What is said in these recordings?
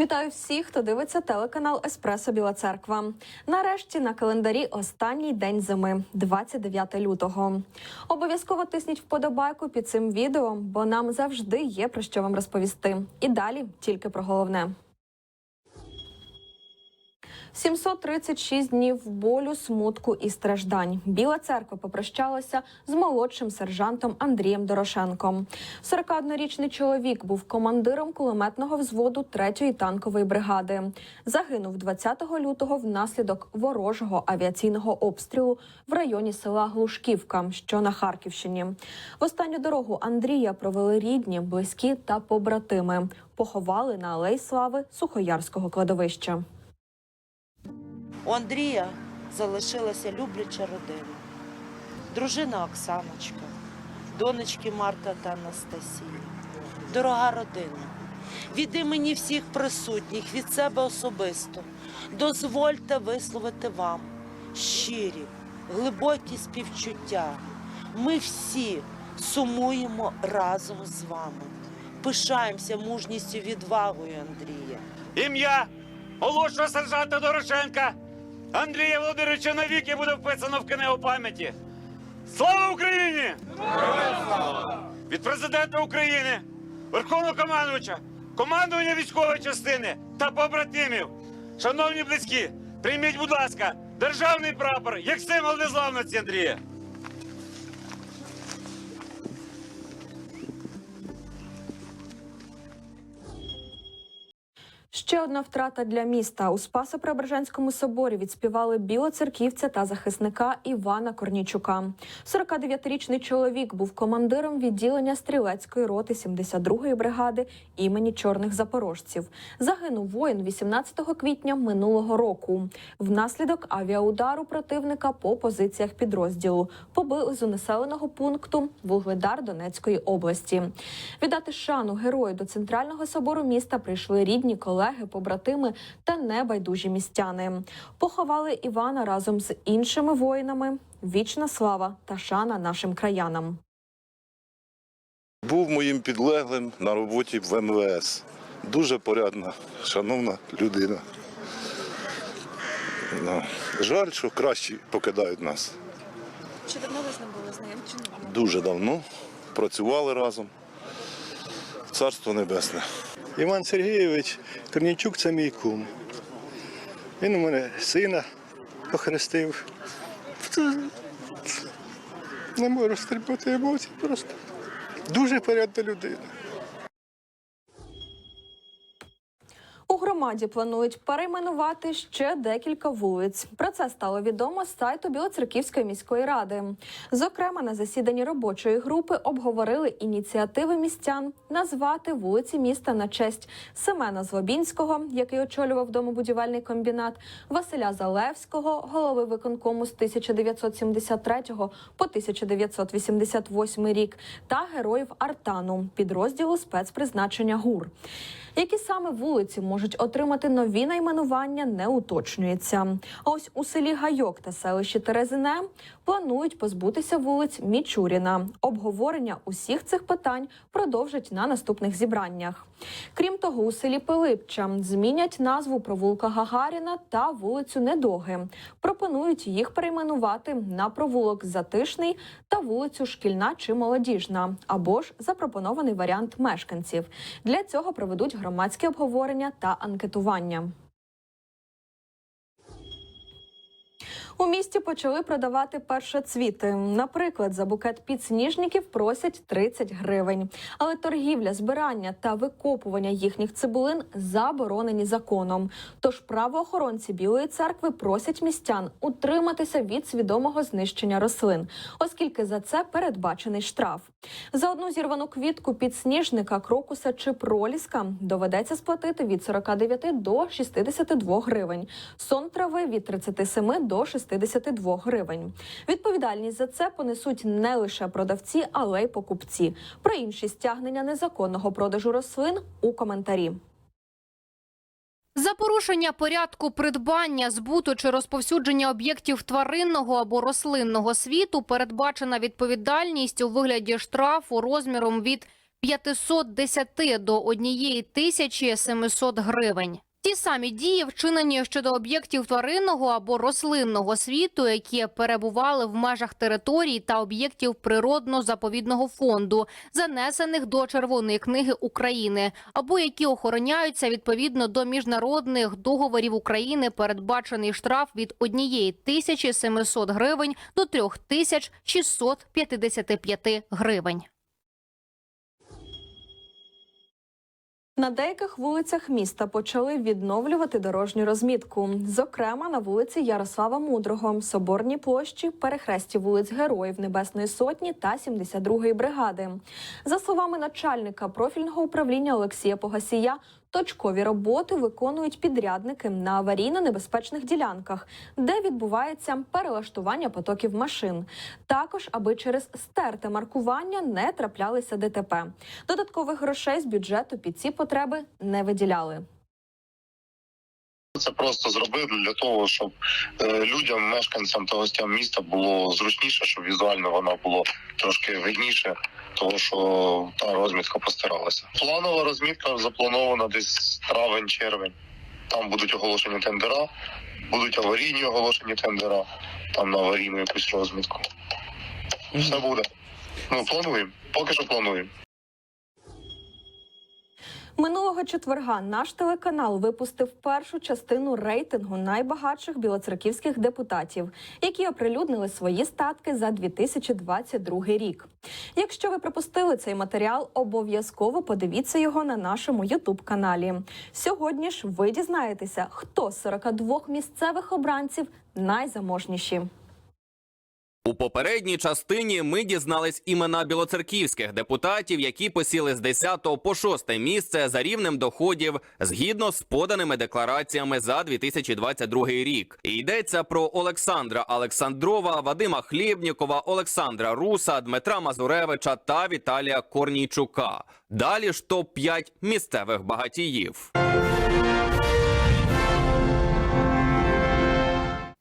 Вітаю всіх, хто дивиться телеканал Еспресо Біла Церква. Нарешті на календарі останній день зими, 29 лютого. Обов'язково тисніть вподобайку під цим відео, бо нам завжди є про що вам розповісти. І далі тільки про головне. 736 днів болю, смутку і страждань. Біла церква попрощалася з молодшим сержантом Андрієм Дорошенком. 41-річний чоловік був командиром кулеметного взводу 3-ї танкової бригади. Загинув 20 лютого внаслідок ворожого авіаційного обстрілу в районі села Глушківка, що на Харківщині. В останню дорогу Андрія провели рідні, близькі та побратими. Поховали на алеї слави Сухоярського кладовища. У Андрія залишилася любляча родина. Дружина Оксаночка, донечки Марта та Анастасія. Дорога родина, від імені всіх присутніх, від себе особисто, дозвольте висловити вам щирі, глибокі співчуття. Ми всі сумуємо разом з вами. Пишаємося мужністю відвагою Андрія. Ім'я молодшого сержанта Дорошенка Андрія Володимировича навіки буде вписано в книгу пам'яті. Слава Україні! Від президента України, Верховного командувача, командування військової частини та побратимів. Шановні близькі, прийміть, будь ласка, державний прапор як символ незламності Андрія. Ще одна втрата для міста у Спасо-Преображенському соборі відспівали білоцерківця та захисника Івана Корнійчука. 49-річний чоловік був командиром відділення стрілецької роти 72-ї бригади імені чорних запорожців. Загинув воїн 18 квітня минулого року. Внаслідок авіаудару противника по позиціях підрозділу поблизу населеного пункту Вугледар Донецької області. Віддати шану герою до центрального собору міста прийшли рідні колеги, побратими та небайдужі містяни. Поховали Івана разом з іншими воїнами. Вічна слава та шана нашим краянам. Був моїм підлеглим на роботі в МВС. Дуже порядна, шановна людина. Ну, Жаль, що кращі покидають нас. Чи давно ви з ним були знайомі? Дуже давно працювали разом. Царство небесне. Іван Сергійович Корнічук це мій кум. Він у мене сина похрестив. Не можу стрибати емоцій просто. Дуже порядна людина. Громаді планують перейменувати ще декілька вулиць. Про це стало відомо з сайту Білоцерківської міської ради. Зокрема, на засіданні робочої групи обговорили ініціативи містян назвати вулиці міста на честь Семена Злобінського, який очолював домобудівельний комбінат, Василя Залевського, голови виконкому з 1973 по 1988 рік, та героїв Артану, підрозділу спецпризначення ГУР. Які саме вулиці можуть отримати нові найменування, не уточнюється. А ось у селі Гайок та селищі Терезине планують позбутися вулиць Мічуріна. Обговорення усіх цих питань продовжать на наступних зібраннях. Крім того, у селі Пилипча змінять назву провулка Гагаріна та вулицю Недоги. Пропонують їх перейменувати на провулок Затишний та вулицю Шкільна чи Молодіжна, або ж запропонований варіант мешканців. Для цього проведуть громадське обговорення та анкетування. У місті почали продавати першоцвіти. Наприклад, за букет підсніжників просять 30 гривень. Але торгівля, збирання та викопування їхніх цибулин заборонені законом. Тож правоохоронці Білої церкви просять містян утриматися від свідомого знищення рослин, оскільки за це передбачений штраф. За одну зірвану квітку підсніжника, крокуса чи проліска доведеться сплатити від 49 до 62 гривень. Сон трави від 37 до 62 гривень. Відповідальність за це понесуть не лише продавці, але й покупці. Про інші стягнення незаконного продажу рослин у коментарі. За порушення порядку придбання, збуту чи розповсюдження об'єктів тваринного або рослинного світу передбачена відповідальність у вигляді штрафу розміром від 510 до 1700 гривень. Ті самі дії вчинені щодо об'єктів тваринного або рослинного світу, які перебували в межах територій та об'єктів природно-заповідного фонду, занесених до Червоної книги України, або які охороняються відповідно до міжнародних договорів України, передбачений штраф від 1700 гривень до 3655 гривень. На деяких вулицях міста почали відновлювати дорожню розмітку. Зокрема, на вулиці Ярослава Мудрого, Соборній площі, перехресті вулиць Героїв Небесної Сотні та 72-ї бригади. За словами начальника профільного управління Олексія Погасія, точкові роботи виконують підрядники на аварійно-небезпечних ділянках, де відбувається перелаштування потоків машин. Також, аби через стерте маркування не траплялися ДТП. Додаткових грошей з бюджету під ці потреби не виділяли. Це просто зробили для того, щоб е, людям, мешканцям та гостям міста було зручніше, щоб візуально воно було трошки видніше, тому що та розмітка постаралася. Планова розмітка запланована десь травень-червень. Там будуть оголошені тендера, будуть аварійні оголошені тендера, там на аварійну якусь розмітку. Все буде. Ну, плануємо. Поки що плануємо. Минулого четверга наш телеканал випустив першу частину рейтингу найбагатших білоцерківських депутатів, які оприлюднили свої статки за 2022 рік. Якщо ви пропустили цей матеріал, обов'язково подивіться його на нашому Ютуб каналі. Сьогодні ж ви дізнаєтеся, хто з 42 місцевих обранців найзаможніші. У попередній частині ми дізнались імена білоцерківських депутатів, які посіли з 10 по 6 місце за рівнем доходів згідно з поданими деклараціями за 2022 рік. І йдеться про Олександра Олександрова, Вадима Хлєбнікова, Олександра Руса, Дмитра Мазуревича та Віталія Корнійчука. Далі ж топ 5 місцевих багатіїв.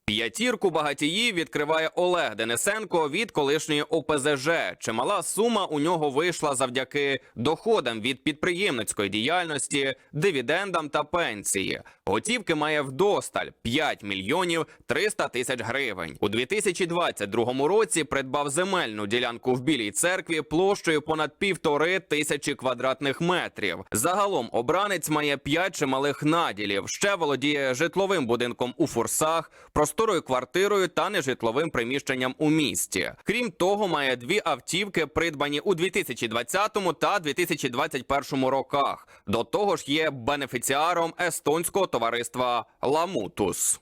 П'ятірку багатіїв відкриває Олег Денисенко від колишньої ОПЗЖ. Чимала сума у нього вийшла завдяки доходам від підприємницької діяльності, дивідендам та пенсії. Готівки має вдосталь 5 мільйонів 300 тисяч гривень. У 2022 році придбав земельну ділянку в Білій церкві площею понад півтори тисячі квадратних метрів. Загалом обранець має 5 чималих наділів. Ще володіє житловим будинком у Фурсах, просторою квартирою та нежитловим приміщенням у місті. Крім того, має дві автівки, придбані у 2020 та 2021 роках. До того ж, є бенефіціаром естонського товариства Ламутус.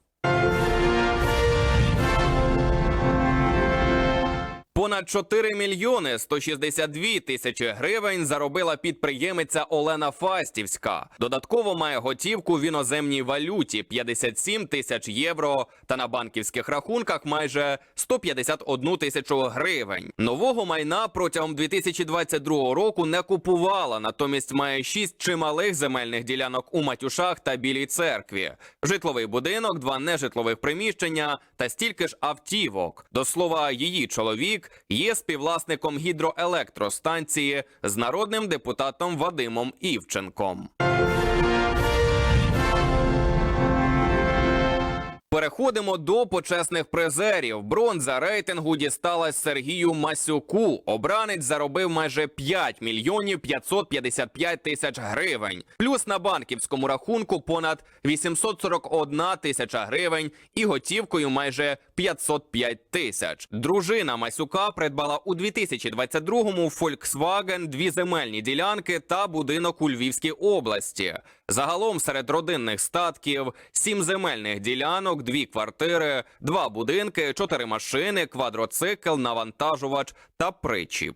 Понад 4 мільйони 162 тисячі гривень заробила підприємиця Олена Фастівська. Додатково має готівку в іноземній валюті 57 тисяч євро та на банківських рахунках майже 151 тисячу гривень. Нового майна протягом 2022 року не купувала, натомість має 6 чималих земельних ділянок у Матюшах та Білій церкві, житловий будинок, два нежитлових приміщення та стільки ж автівок. До слова, її чоловік є співвласником гідроелектростанції з народним депутатом Вадимом Івченком. Переходимо до почесних призерів. Бронза рейтингу дісталась Сергію Масюку. Обранець заробив майже 5 мільйонів 555 тисяч гривень. Плюс на банківському рахунку понад 841 тисяча гривень і готівкою майже 505 тисяч. Дружина Масюка придбала у 2022-му Volkswagen дві земельні ділянки та будинок у Львівській області. Загалом серед родинних статків сім земельних ділянок, дві квартири, два будинки, чотири машини, квадроцикл, навантажувач та причіп.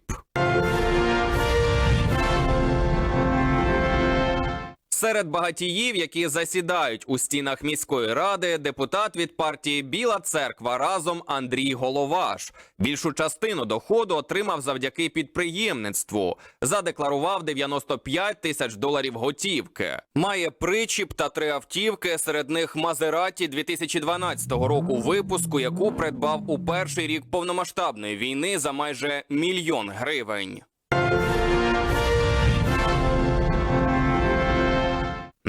Серед багатіїв, які засідають у стінах міської ради, депутат від партії Біла церква разом Андрій Головаш. Більшу частину доходу отримав завдяки підприємництву. Задекларував 95 тисяч доларів готівки. Має причіп та три автівки. Серед них Мазераті 2012 року випуску, яку придбав у перший рік повномасштабної війни за майже мільйон гривень.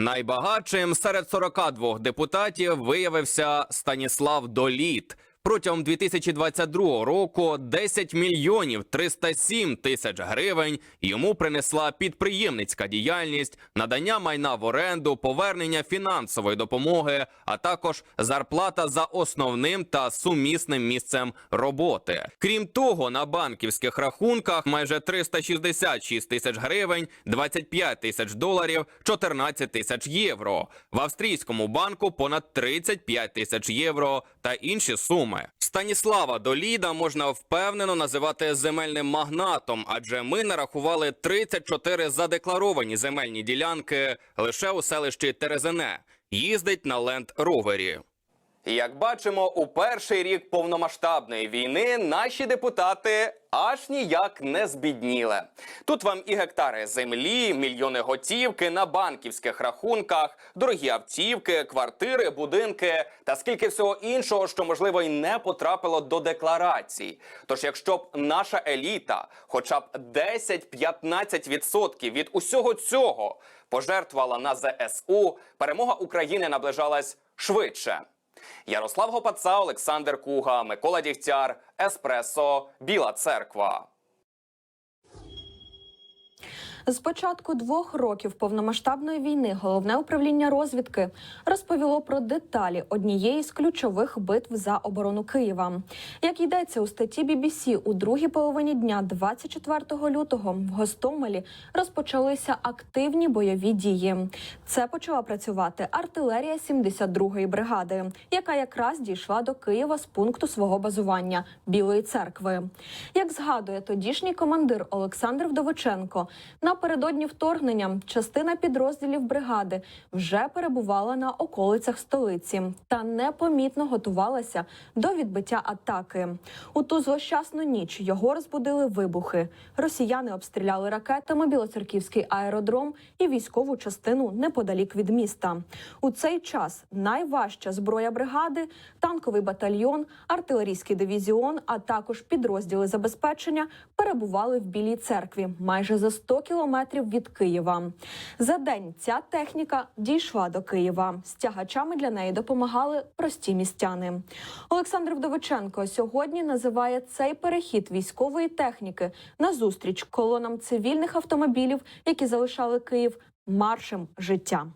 Найбагатшим серед 42 депутатів виявився Станіслав Доліт. Протягом 2022 року 10 мільйонів 307 тисяч гривень йому принесла підприємницька діяльність, надання майна в оренду, повернення фінансової допомоги, а також зарплата за основним та сумісним місцем роботи. Крім того, на банківських рахунках майже 366 тисяч гривень, 25 тисяч доларів, 14 тисяч євро. В австрійському банку понад 35 тисяч євро та інші суми. Станіслава Доліда можна впевнено називати земельним магнатом, адже ми нарахували 34 задекларовані земельні ділянки лише у селищі Терезине. Їздить на ленд-ровері. Як бачимо, у перший рік повномасштабної війни наші депутати аж ніяк не збідніли. Тут вам і гектари землі, мільйони готівки на банківських рахунках, дорогі автівки, квартири, будинки та скільки всього іншого, що можливо й не потрапило до декларацій. Тож, якщо б наша еліта, хоча б 10-15% від усього цього пожертвувала на ЗСУ, перемога України наближалась швидше. Ярослав Гопаца, Олександр Куга, Микола Дігтяр, Еспресо, Біла Церква. З початку двох років повномасштабної війни головне управління розвідки розповіло про деталі однієї з ключових битв за оборону Києва. Як йдеться у статті BBC, у другій половині дня, 24 лютого, в Гостомелі розпочалися активні бойові дії. Це почала працювати артилерія 72-ї бригади, яка якраз дійшла до Києва з пункту свого базування Білої церкви. Як згадує тодішній командир Олександр Вдовиченко, напередодні вторгнення частина підрозділів бригади вже перебувала на околицях столиці та непомітно готувалася до відбиття атаки. У ту злощасну ніч його розбудили вибухи. Росіяни обстріляли ракетами Білоцерківський аеродром і військову частину неподалік від міста. У цей час найважча зброя бригади, танковий батальйон, артилерійський дивізіон, а також підрозділи забезпечення перебували в Білій церкві майже за 100 кілометрів від Києва. За день ця техніка дійшла до Києва. З тягачами для неї допомагали прості містяни. Олександр Вдовиченко сьогодні називає цей перехід військової техніки на зустріч колонам цивільних автомобілів, які залишали Київ маршем життя.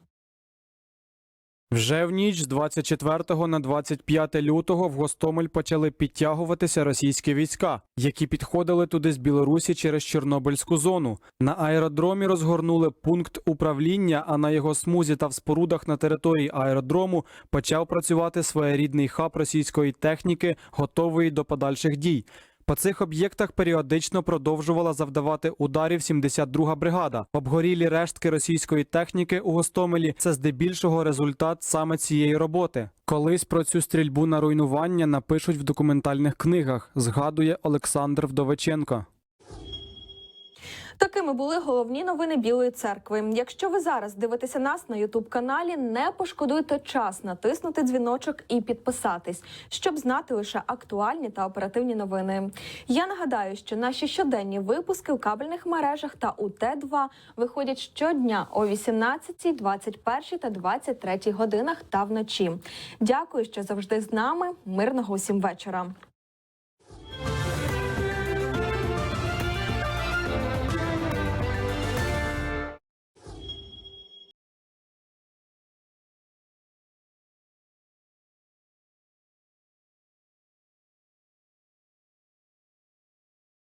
Вже в ніч з 24 на 25 лютого в Гостомель почали підтягуватися російські війська, які підходили туди з Білорусі через Чорнобильську зону. На аеродромі розгорнули пункт управління, а на його смузі та в спорудах на території аеродрому почав працювати своєрідний хаб російської техніки, готовий до подальших дій. По цих об'єктах періодично продовжувала завдавати ударів 72-га бригада. Обгорілі рештки російської техніки у Гостомелі це здебільшого результат саме цієї роботи. Колись про цю стрільбу на руйнування напишуть в документальних книгах, згадує Олександр Вдовиченко. Такими були головні новини Білої церкви. Якщо ви зараз дивитеся нас на Ютуб каналі, не пошкодуйте час натиснути дзвіночок і підписатись, щоб знати лише актуальні та оперативні новини. Я нагадаю, що наші щоденні випуски в кабельних мережах та у Т2 виходять щодня о 18, 21 та 23 годинах та вночі. Дякую, що завжди з нами. Мирного усім вечора.